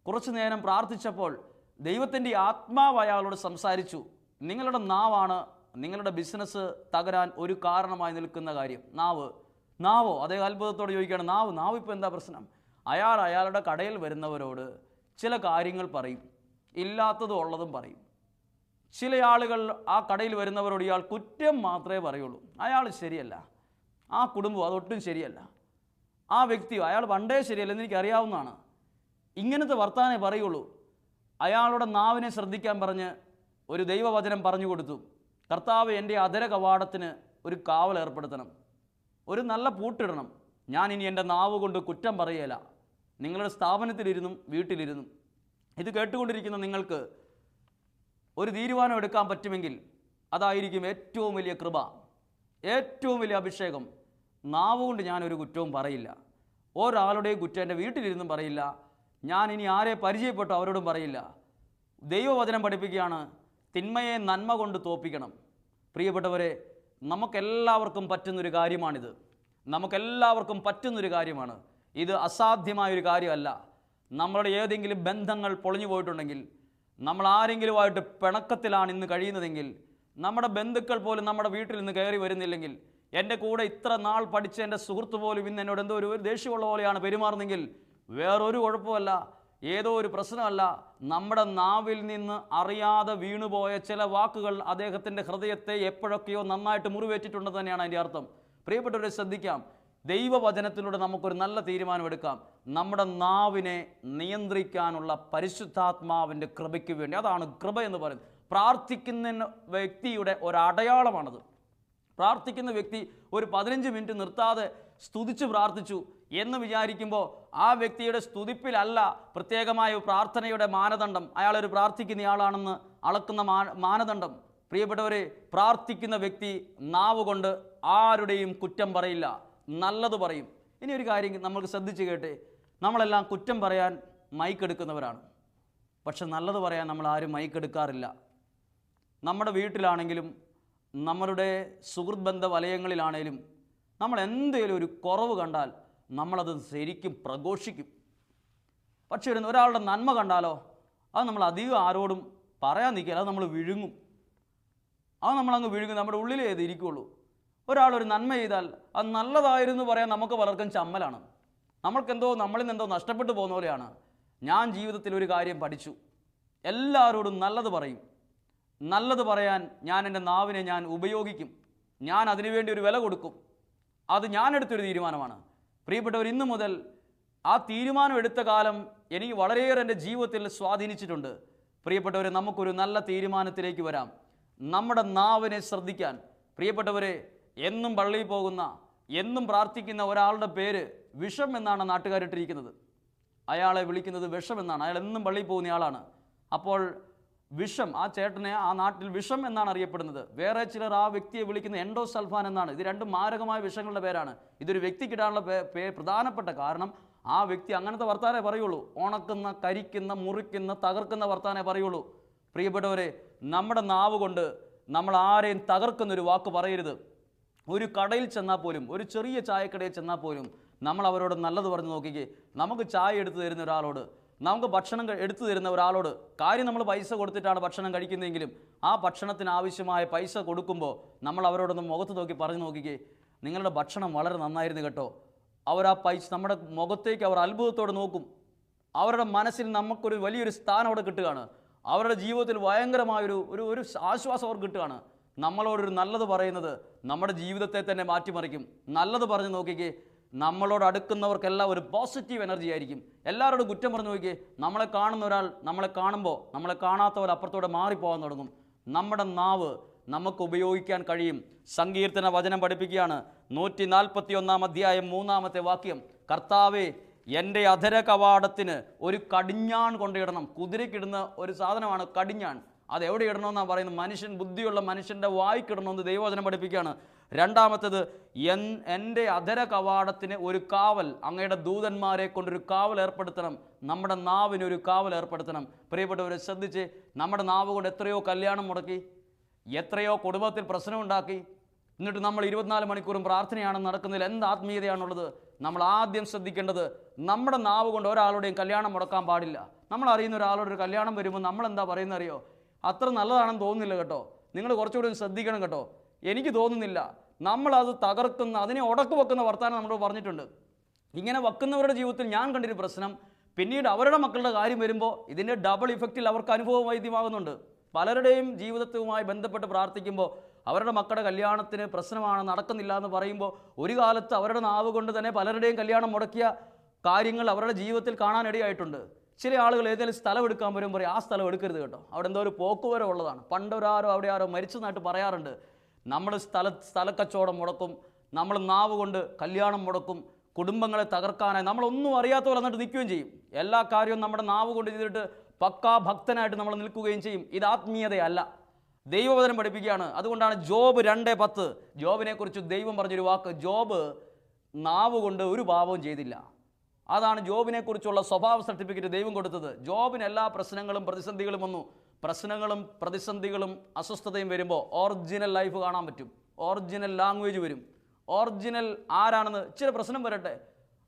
കുറച്ചു നേരം പ്രാർത്ഥിച്ചപ്പോൾ ദൈവത്തിന്റെ ആത്മാവ് അയാളോട് സംസാരിച്ചു. നിങ്ങളുടെ നാവാണ് നിങ്ങളുടെ ബിസിനസ് തകരാൻ ഒരു കാരണമായി നിൽക്കുന്ന കാര്യം. നാവ് നാവോ? അദ്ദേഹം അത്ഭുതത്തോടെ ചോദിക്കുകയാണ് നാവ് നാവ് ഇപ്പോൾ എന്താ പ്രശ്നം? അയാൾ അയാളുടെ കടയിൽ വരുന്നവരോട് ചില കാര്യങ്ങൾ പറയും. ഇല്ലാത്തതും ഉള്ളതും പറയും. ചില ആളുകൾ ആ കടയിൽ വരുന്നവരോട് ഇയാൾ കുറ്റം മാത്രമേ പറയുള്ളൂ. അയാൾ ശരിയല്ല. ആ കുടുംബം അതൊട്ടും ശരിയല്ല. ആ വ്യക്തി അയാൾ പണ്ടേ ശരിയല്ലെന്ന് എനിക്കറിയാവുന്നതാണ് ഇങ്ങനത്തെ വർത്താനേ പറയുള്ളൂ. അയാളുടെ നാവിനെ ശ്രദ്ധിക്കാൻ പറഞ്ഞ് ഒരു ദൈവവചനം പറഞ്ഞു കൊടുത്തു. കർത്താവ് എന്റെ അതര കവാടത്തിന് ഒരു കാവൽ ഏർപ്പെടുത്തണം. ഒരു നല്ല പൂട്ടിടണം. ഞാൻ ഇനി എന്റെ നാവ് കൊണ്ട് കുറ്റം പറയല. നിങ്ങളുടെ സ്ഥാപനത്തിലിരുന്നും വീട്ടിലിരുന്നും. ഇത് കേട്ടുകൊണ്ടിരിക്കുന്ന നിങ്ങൾക്ക് ഒരു തീരുമാനം എടുക്കാൻ പറ്റുമെങ്കിൽ അതായിരിക്കും ഏറ്റവും വലിയ കൃപ ഏറ്റവും വലിയ അഭിഷേകം. നാവുകൊണ്ട് ഞാനൊരു കുറ്റവും പറയില്ല. ഒരാളുടെയും കുറ്റം എന്റെ വീട്ടിലിരുന്നും പറയില്ല. ഞാൻ ഇനി ആരെ പരിചയപ്പെട്ടു അവരോടും പറയില്ല. ദൈവവചനം പഠിപ്പിക്കുകയാണ് തിന്മയെ നന്മ കൊണ്ട് തോപ്പിക്കണം. പ്രിയപ്പെട്ടവരെ നമുക്കെല്ലാവർക്കും പറ്റുന്നൊരു കാര്യമാണിത്. നമുക്കെല്ലാവർക്കും പറ്റുന്നൊരു കാര്യമാണ്. ഇത് അസാധ്യമായൊരു കാര്യമല്ല. നമ്മളുടെ ഏതെങ്കിലും ബന്ധങ്ങൾ പൊളിഞ്ഞു പോയിട്ടുണ്ടെങ്കിൽ നമ്മൾ ആരെങ്കിലുമായിട്ട് പിണക്കത്തിലാണ് ഇന്ന് കഴിയുന്നതെങ്കിൽ നമ്മുടെ ബന്ധുക്കൾ പോലും നമ്മുടെ വീട്ടിൽ നിന്ന് കയറി വരുന്നില്ലെങ്കിൽ എന്റെ കൂടെ ഇത്ര നാൾ പഠിച്ച എന്റെ സുഹൃത്ത് പോലും ഇന്ന് എന്നോട് എന്തോ ഒരു ദേഷ്യമുള്ള പോലെയാണ് പെരുമാറുന്നെങ്കിൽ വേറൊരു കുഴപ്പമല്ല ഏതോ ഒരു പ്രശ്നമല്ല. നമ്മുടെ നാവിൽ നിന്ന് അറിയാതെ വീണുപോയ ചില വാക്കുകൾ അദ്ദേഹത്തിന്റെ ഹൃദയത്തെ എപ്പോഴൊക്കെയോ നന്നായിട്ട് മുറിവേറ്റിട്ടുണ്ടെന്ന് തന്നെയാണ് അതിന്റെ അർത്ഥം. പ്രിയപ്പെട്ടവരെ ശ്രദ്ധിക്കാം. ദൈവവചനത്തിലൂടെ നമുക്കൊരു നല്ല തീരുമാനമെടുക്കാം. നമ്മുടെ നാവിനെ നിയന്ത്രിക്കാനുള്ള പരിശുദ്ധാത്മാവിന്റെ കൃപയ്ക്ക് വേണ്ടി. അതാണ് കൃപ എന്ന് പറയുന്നത്. പ്രാർത്ഥിക്കുന്ന വ്യക്തിയുടെ ഒരടയാളമാണത് പ്രാർത്ഥിക്കുന്ന വ്യക്തി ഒരു പതിനഞ്ച് മിനിറ്റ് നിർത്താതെ സ്തുതിച്ച് പ്രാർത്ഥിച്ചു എന്ന് വിചാരിക്കുമ്പോൾ ആ വ്യക്തിയുടെ സ്തുതിപ്പിലല്ല പ്രത്യേകമായ പ്രാർത്ഥനയുടെ മാനദണ്ഡം. അയാളൊരു പ്രാർത്ഥിക്കുന്നയാളാണെന്ന് അളക്കുന്ന മാനദണ്ഡം. പ്രിയപ്പെട്ടവരെ പ്രാർത്ഥിക്കുന്ന വ്യക്തി നാവുകൊണ്ട് ആരുടെയും കുറ്റം പറയില്ല. നല്ലത് പറയും. ഇനി ഒരു കാര്യം നമുക്ക് ശ്രദ്ധിച്ച് കേട്ടെ. നമ്മളെല്ലാം കുറ്റം പറയാൻ മൈക്കെടുക്കുന്നവരാണ് പക്ഷെ നല്ലത് പറയാൻ നമ്മൾ ആരും മൈക്കെടുക്കാറില്ല നമ്മുടെ വീട്ടിലാണെങ്കിലും നമ്മളുടെ സുഹൃത് ബന്ധ വലയങ്ങളിലാണേലും നമ്മൾ എന്തെങ്കിലും ഒരു കുറവ് കണ്ടാൽ നമ്മളത് ശരിക്കും പ്രഘോഷിക്കും. പക്ഷെ ഒരു ഒരാളുടെ നന്മ കണ്ടാലോ അത് നമ്മൾ അധികം ആരോടും പറയാൻ നിൽക്കില്ല. അത് നമ്മൾ വിഴുങ്ങും. അത് നമ്മളങ്ങ് വിഴുങ്ങും. നമ്മുടെ ഉള്ളിലേ ഇത് ഇരിക്കുള്ളൂ. ഒരാൾ ഒരു നന്മ ചെയ്താൽ അത് നല്ലതായിരുന്നു പറയാൻ നമുക്ക് പലർക്കും ചമ്മലാണ്. നമ്മൾക്കെന്തോ നമ്മളിൽ നിന്നെന്തോ നഷ്ടപ്പെട്ടു പോകുന്ന പോലെയാണ്. ഞാൻ ജീവിതത്തിൽ ഒരു കാര്യം പഠിച്ചു. എല്ലാവരോടും നല്ലത് പറയും. നല്ലത് പറയാൻ ഞാൻ എന്റെ നാവിനെ ഞാൻ ഉപയോഗിക്കും. ഞാൻ അതിനുവേണ്ടി ഒരു വില കൊടുക്കും. അത് ഞാൻ എടുത്തൊരു തീരുമാനമാണ്. പ്രിയപ്പെട്ടവർ ഇന്നു മുതൽ ആ തീരുമാനം എടുത്ത കാലം എനിക്ക് വളരെയേറെ എന്റെ ജീവിതത്തിൽ സ്വാധീനിച്ചിട്ടുണ്ട്. പ്രിയപ്പെട്ടവരെ നമുക്കൊരു നല്ല തീരുമാനത്തിലേക്ക് വരാം. നമ്മുടെ നാവിനെ ശ്രദ്ധിക്കാൻ. പ്രിയപ്പെട്ടവരെ എന്നും പള്ളിയിൽ പോകുന്ന എന്നും പ്രാർത്ഥിക്കുന്ന ഒരാളുടെ പേര് വിഷം എന്നാണ് നാട്ടുകാരിട്ടിരിക്കുന്നത് അയാളെ വിളിക്കുന്നത് വിഷം എന്നാണ്. അയാൾ എന്നും പള്ളിയിൽ പോകുന്നയാളാണ് അപ്പോൾ വിഷം ആ ചേട്ടനെ ആ നാട്ടിൽ വിഷം എന്നാണ് അറിയപ്പെടുന്നത്. വേറെ ചിലർ ആ വ്യക്തിയെ വിളിക്കുന്ന എൻഡോ സൽഫാൻ എന്നാണ്. ഇത് രണ്ടും മാരകമായ വിഷങ്ങളുടെ പേരാണ്. ഇതൊരു വ്യക്തിക്കിടാനുള്ള പേ പ്രധാനപ്പെട്ട കാരണം ആ വ്യക്തി അങ്ങനത്തെ വർത്താനേ പറയുള്ളൂ. ഉണക്കുന്ന കരിക്കുന്ന മുറിക്കുന്ന തകർക്കുന്ന വർത്താനേ പറയുള്ളൂ. പ്രിയപ്പെട്ടവരെ നമ്മുടെ നാവ് കൊണ്ട് നമ്മൾ ആരെയും തകർക്കുന്നൊരു വാക്ക് പറയരുത്. ഒരു കടയിൽ ചെന്നാൽ പോലും ഒരു ചെറിയ ചായക്കടയിൽ ചെന്നാൽ പോലും നമ്മൾ അവരോട് നല്ലത് പറഞ്ഞു നോക്കിക്കേ. നമുക്ക് ചായ എടുത്തു തരുന്ന ഒരാളോട് നമുക്ക് ഭക്ഷണം എടുത്തു തരുന്ന ഒരാളോട് കാര്യം നമ്മൾ പൈസ കൊടുത്തിട്ടാണ് ഭക്ഷണം കഴിക്കുന്നതെങ്കിലും ആ ഭക്ഷണത്തിന് ആവശ്യമായ പൈസ കൊടുക്കുമ്പോൾ നമ്മൾ അവരോടൊന്ന് മുഖത്ത് നോക്കി പറഞ്ഞു നോക്കിക്കേ. നിങ്ങളുടെ ഭക്ഷണം വളരെ നന്നായിരുന്നു കേട്ടോ. അവർ ആ പൈസ നമ്മുടെ മുഖത്തേക്ക് അവർ അത്ഭുതത്തോടെ നോക്കും. അവരുടെ മനസ്സിൽ നമുക്കൊരു വലിയൊരു സ്ഥാനം അവിടെ കിട്ടുകയാണ്. അവരുടെ ജീവിതത്തിൽ ഭയങ്കരമായൊരു ഒരു ഒരു ആശ്വാസം അവർക്ക് കിട്ടുകയാണ്. നമ്മളോടൊരു നല്ലത് പറയുന്നത് നമ്മുടെ ജീവിതത്തെ തന്നെ മാറ്റിമറിക്കും. നല്ലത് പറഞ്ഞു നോക്കിക്കേ നമ്മളോട് അടുക്കുന്നവർക്കെല്ലാം ഒരു പോസിറ്റീവ് എനർജി ആയിരിക്കും. എല്ലാവരോടും കുറ്റം പറഞ്ഞു നോക്കിക്കേ നമ്മളെ കാണുന്ന ഒരാൾ നമ്മളെ കാണുമ്പോൾ നമ്മളെ കാണാത്തവർ അപ്പുറത്തോടെ മാറിപ്പോകാൻ തുടങ്ങും. നമ്മുടെ നാവ് നമുക്ക് ഉപയോഗിക്കാൻ കഴിയും. സങ്കീർത്തന വചനം പഠിപ്പിക്കുകയാണ്. നൂറ്റി നാൽപ്പത്തി ഒന്നാം അധ്യായം മൂന്നാമത്തെ വാക്യം. കർത്താവെ എന്റെ അധര കവാടത്തിന് ഒരു കടിഞ്ഞാൺ കൊണ്ടിടണം. കുതിരക്കിടുന്ന ഒരു സാധനമാണ് കടിഞ്ഞാൺ. അത് എവിടെ ഇടണമെന്നാണ് പറയുന്നത്? മനുഷ്യൻ ബുദ്ധിയുള്ള മനുഷ്യന്റെ വായിക്കിടണമെന്ന് ദൈവവചനം പഠിപ്പിക്കുകയാണ്. രണ്ടാമത്തേത് എൻ എന്റെ അധര കവാടത്തിന് ഒരു കാവൽ അങ്ങയുടെ ദൂതന്മാരെ കൊണ്ടൊരു കാവൽ ഏർപ്പെടുത്തണം. നമ്മുടെ നാവിന് ഒരു കാവൽ ഏർപ്പെടുത്തണം. പ്രിയപ്പെട്ടവരെ ശ്രദ്ധിച്ച് നമ്മുടെ നാവ് കൊണ്ട് എത്രയോ കല്യാണം മുടക്കി എത്രയോ കുടുംബത്തിൽ പ്രശ്നമുണ്ടാക്കി. എന്നിട്ട് നമ്മൾ ഇരുപത്തിനാല് മണിക്കൂറും പ്രാർത്ഥനയാണ് നടക്കുന്നതിൽ എന്ത് ആത്മീയതയാണുള്ളത്? നമ്മൾ ആദ്യം ശ്രദ്ധിക്കേണ്ടത് നമ്മുടെ നാവ് കൊണ്ട് ഒരാളുടെയും കല്യാണം മുടക്കാൻ പാടില്ല. നമ്മൾ അറിയുന്ന ഒരാളുടെ ഒരു കല്യാണം വരുമ്പോൾ നമ്മൾ എന്താ പറയുന്നത് അറിയോ അത്ര നല്ലതാണെന്ന് തോന്നുന്നില്ല കേട്ടോ. നിങ്ങൾ കുറച്ചുകൂടി ഒന്ന് ശ്രദ്ധിക്കണം കേട്ടോ. എനിക്ക് തോന്നുന്നില്ല നമ്മളത് തകർക്കുന്ന അതിനെ ഉടക്ക് വെക്കുന്ന വർത്തമാനം നമ്മൾ പറഞ്ഞിട്ടുണ്ട്. ഇങ്ങനെ വെക്കുന്നവരുടെ ജീവിതത്തിൽ ഞാൻ കണ്ടൊരു പ്രശ്നം പിന്നീട് അവരുടെ മക്കളുടെ കാര്യം വരുമ്പോൾ ഇതിന്റെ ഡബിൾ ഇഫക്റ്റിൽ അവർക്ക് അനുഭവം വൈദ്യമാകുന്നുണ്ട് പലരുടെയും ജീവിതത്തുമായി ബന്ധപ്പെട്ട് പ്രാർത്ഥിക്കുമ്പോൾ അവരുടെ മക്കളുടെ കല്യാണത്തിന് പ്രശ്നമാണ് നടക്കുന്നില്ല എന്ന് പറയുമ്പോൾ ഒരു കാലത്ത് അവരുടെ നാവ് കൊണ്ട് തന്നെ പലരുടെയും കല്യാണം മുടക്കിയ കാര്യങ്ങൾ അവരുടെ ജീവിതത്തിൽ കാണാനിടയായിട്ടുണ്ട്. ചില ആളുകൾ ഏതെങ്കിലും സ്ഥലം എടുക്കാൻ വരും പറയും ആ സ്ഥലം എടുക്കരുത് കേട്ടോ. അവിടെ എന്തോ ഒരു പോക്കുവരം ഉള്ളതാണ്. പണ്ടൊരാരോ അവിടെ ആരോ മരിച്ചതായിട്ട് പറയാറുണ്ട്. നമ്മൾ സ്ഥല സ്ഥലക്കച്ചവടം മുടക്കും നമ്മൾ നാവ് കൊണ്ട് കല്യാണം മുടക്കും കുടുംബങ്ങളെ തകർക്കാനായി നമ്മളൊന്നും അറിയാത്ത പോലെ എന്നിട്ട് നിൽക്കുകയും ചെയ്യും. എല്ലാ കാര്യവും നമ്മുടെ നാവ് കൊണ്ട് ചെയ്തിട്ട് പക്കാ ഭക്തനായിട്ട് നമ്മൾ നിൽക്കുകയും ചെയ്യും. ഇത് ആത്മീയതയല്ല. ദൈവവചനം പഠിപ്പിക്കുകയാണ്. അതുകൊണ്ടാണ് ജോബ് രണ്ട് പത്ത്. ജോബിനെക്കുറിച്ച് ദൈവം പറഞ്ഞൊരു വാക്ക് ജോബ് നാവ് കൊണ്ട് ഒരു പാപവും ചെയ്തില്ല. അതാണ് ജോബിനെക്കുറിച്ചുള്ള സ്വഭാവ സർട്ടിഫിക്കറ്റ് ദൈവം കൊടുത്തത്. ജോബിന് എല്ലാ പ്രശ്നങ്ങളും പ്രതിസന്ധികളും വന്നു. പ്രശ്നങ്ങളും പ്രതിസന്ധികളും അസ്വസ്ഥതയും വരുമ്പോൾ ഒറിജിനൽ ലൈഫ് കാണാൻ പറ്റും. ഒറിജിനൽ ലാംഗ്വേജ് വരും. ഒറിജിനൽ ആരാണെന്ന് ഇച്ചിരി പ്രശ്നം വരട്ടെ.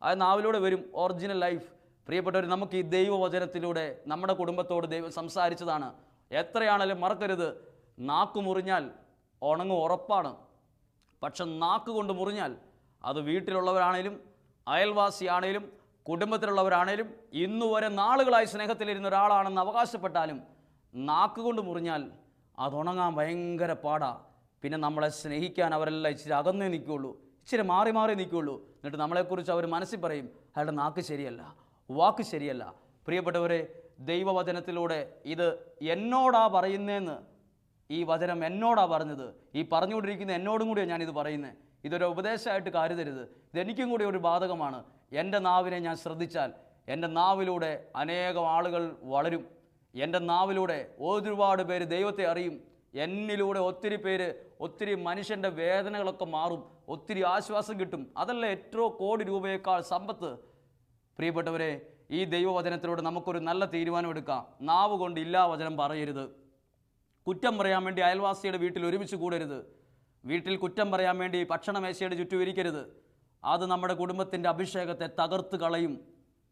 അത് നാവിലൂടെ വരും. ഒറിജിനൽ ലൈഫ് പ്രിയപ്പെട്ടവർ നമുക്ക് ഈ ദൈവവചനത്തിലൂടെ നമ്മുടെ കുടുംബത്തോട് ദൈവം സംസാരിച്ചതാണ്. എത്രയാണെങ്കിലും മറക്കരുത്. നാക്ക് മുറിഞ്ഞാൽ ഉണങ്ങും ഉറപ്പാണ്. പക്ഷെ നാക്ക് കൊണ്ട് മുറിഞ്ഞാൽ അത് വീട്ടിലുള്ളവരാണേലും അയൽവാസിയാണേലും കുടുംബത്തിലുള്ളവരാണേലും ഇന്നുവരെ നാളുകളായി സ്നേഹത്തിലിരുന്ന ഒരാളാണെന്ന് അവകാശപ്പെട്ടാലും നാക്കുകൊണ്ട് മുറിഞ്ഞാൽ അതുണങ്ങാൻ ഭയങ്കര പാടാ. പിന്നെ നമ്മളെ സ്നേഹിക്കാൻ അവരെല്ലാം ഇച്ചിരി അകന്നേ നിൽക്കുകയുള്ളൂ ഇച്ചിരി മാറി മാറി നിൽക്കുകയുള്ളൂ എന്നിട്ട് നമ്മളെക്കുറിച്ച് അവർ മനസ്സിൽ പറയും അയാളുടെ നാക്ക് ശരിയല്ല വാക്ക് ശരിയല്ല. പ്രിയപ്പെട്ടവരെ ദൈവവചനത്തിലൂടെ ഇത് എന്നോടാ പറയുന്നതെന്ന് ഈ വചനം എന്നോടാ പറഞ്ഞത്. ഈ പറഞ്ഞുകൊണ്ടിരിക്കുന്ന എന്നോടും കൂടിയാണ് ഞാനിത് പറയുന്നത് ഇതൊരു ഉപദേശമായിട്ട് കരുതരുത്. ഇതെനിക്കും കൂടി ഒരു ബാധകമാണ്. എന്റെ നാവിനെ ഞാൻ ശ്രദ്ധിച്ചാൽ എന്റെ നാവിലൂടെ അനേകം ആളുകൾ വളരും. എന്റെ നാവിലൂടെ ഒരുപാട് പേര് ദൈവത്തെ അറിയും. എന്നിലൂടെ ഒത്തിരി പേര് ഒത്തിരി മനുഷ്യന്റെ വേദനകളൊക്കെ മാറും. ഒത്തിരി ആശ്വാസം കിട്ടും. അതല്ല എത്രയോ കോടി രൂപയേക്കാൾ സമ്പത്ത്. പ്രിയപ്പെട്ടവരെ ഈ ദൈവവചനത്തിലൂടെ നമുക്കൊരു നല്ല തീരുമാനമെടുക്കാം. നാവ് കൊണ്ട് ഇല്ലാ വചനം പറയരുത്. കുറ്റം പറയാൻ വേണ്ടി അയൽവാസിയുടെ വീട്ടിൽ ഒരുമിച്ച് കൂടരുത്. വീട്ടിൽ കുറ്റം പറയാൻ വേണ്ടി ഭക്ഷണമേശയുടെ ചുറ്റും ഇരിക്കരുത്. അത് നമ്മുടെ കുടുംബത്തിന്റെ അഭിഷേകത്തെ തകർത്ത് കളയും.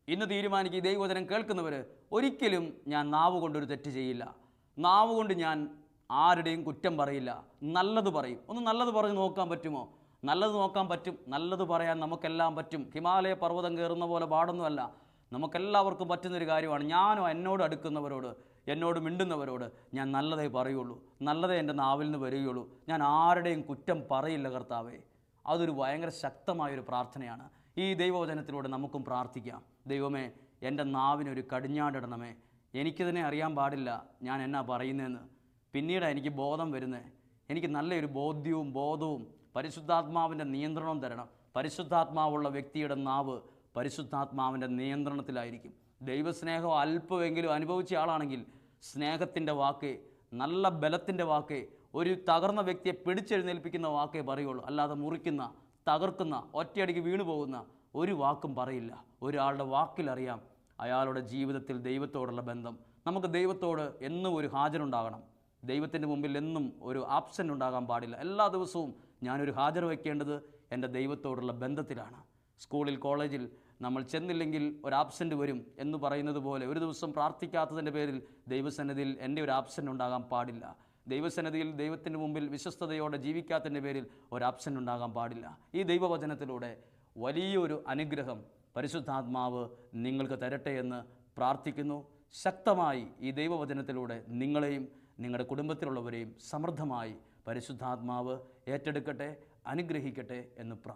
ഇന്ന് തീരുമാനിക്കുക ഈ ദൈവവചനം കേൾക്കുന്നവർ ഒരിക്കലും ഞാൻ നാവ് കൊണ്ടൊരു തെറ്റ് ചെയ്യില്ല. നാവ് കൊണ്ട് ഞാൻ ആരുടെയും കുറ്റം പറയില്ല. നല്ലത് പറയും. ഒന്ന് നല്ലത് പറഞ്ഞ് നോക്കാൻ പറ്റുമോ? നല്ലത് നോക്കാൻ പറ്റും. നല്ലത് പറയാൻ നമുക്കെല്ലാം പറ്റും. ഹിമാലയ പർവതം കയറുന്ന പോലെ പാടൊന്നുമല്ല. നമുക്കെല്ലാവർക്കും പറ്റുന്നൊരു കാര്യമാണ് ഞാനോ എന്നോട് അടുക്കുന്നവരോട് എന്നോട് മിണ്ടുന്നവരോട് ഞാൻ നല്ലതേ പറയുള്ളൂ നല്ലതേ എന്റെ നാവിൽ നിന്ന് വരികയുള്ളൂ. ഞാൻ ആരുടെയും കുറ്റം പറയില്ല കർത്താവേ. അതൊരു ഭയങ്കര ശക്തമായൊരു പ്രാർത്ഥനയാണ്. ഈ ദൈവവചനത്തിലൂടെ നമുക്കും പ്രാർത്ഥിക്കാം. ദൈവമേ എന്റെ നാവിനൊരു കടിഞ്ഞാടിടണമേ. എനിക്കിതിനെ അറിയാൻ പാടില്ല ഞാൻ എന്നാ പറയുന്നതെന്ന് പിന്നീട് എനിക്ക് ബോധം വരുന്നത് എനിക്ക് നല്ലൊരു ബോധ്യവും ബോധവും പരിശുദ്ധാത്മാവിന്റെ നിയന്ത്രണവും തരണം. പരിശുദ്ധാത്മാവുള്ള വ്യക്തിയുടെ നാവ് പരിശുദ്ധാത്മാവിന്റെ നിയന്ത്രണത്തിലായിരിക്കും. ദൈവസ്നേഹം അല്പമെങ്കിലും അനുഭവിച്ച ആളാണെങ്കിൽ സ്നേഹത്തിന്റെ വാക്ക് നല്ല ബലത്തിന്റെ വാക്ക് ഒരു തകർന്ന വ്യക്തിയെ പിടിച്ചെഴുന്നേൽപ്പിക്കുന്ന വാക്കേ പറയുള്ളൂ. അല്ലാതെ മുറിക്കുന്ന തകർക്കുന്ന ഒറ്റയടിക്ക് വീണു പോകുന്ന ഒരു വാക്കും പറയില്ല. ഒരാളുടെ വാക്കിലറിയാം അയാളുടെ ജീവിതത്തിൽ ദൈവത്തോടുള്ള ബന്ധം. നമുക്ക് ദൈവത്തോട് എന്നും ഒരു ഹാജരുണ്ടാകണം. ദൈവത്തിന്റെ മുമ്പിൽ എന്നും ഒരു ആബ്സെന്റ് ഉണ്ടാകാൻ പാടില്ല. എല്ലാ ദിവസവും ഞാനൊരു ഹാജർ വയ്ക്കേണ്ടത് എന്റെ ദൈവത്തോടുള്ള ബന്ധത്തിലാണ്. സ്കൂളിൽ കോളേജിൽ നമ്മൾ ചെന്നില്ലെങ്കിൽ ഒരു ആബ്സെന്റ് വരും എന്ന് പറയുന്നത് പോലെ ഒരു ദിവസം പ്രാർത്ഥിക്കാത്തതിന്റെ പേരിൽ ദൈവസന്നിധിയിൽ എന്റെ ഒരു ആബ്സെന്റ് ഉണ്ടാകാൻ പാടില്ല. ദൈവസന്നിധിയിൽ ദൈവത്തിന്റെ മുമ്പിൽ വിശ്വസ്തയോടെ ജീവിക്കാത്തതിന്റെ പേരിൽ ഒരു ആബ്സെന്റ് ഉണ്ടാകാൻ പാടില്ല. ഈ ദൈവവചനത്തിലൂടെ വലിയൊരു അനുഗ്രഹം പരിശുദ്ധാത്മാവ് നിങ്ങൾക്ക് തരട്ടെ എന്ന് പ്രാർത്ഥിക്കുന്നു. ശക്തമായി ഈ ദൈവവചനത്തിലൂടെ നിങ്ങളെയും നിങ്ങളുടെ കുടുംബത്തിലുള്ളവരെയും സമൃദ്ധമായി പരിശുദ്ധാത്മാവ് ഏറ്റെടുക്കട്ടെ അനുഗ്രഹിക്കട്ടെ എന്ന് പ്രാർത്ഥിക്കുന്നു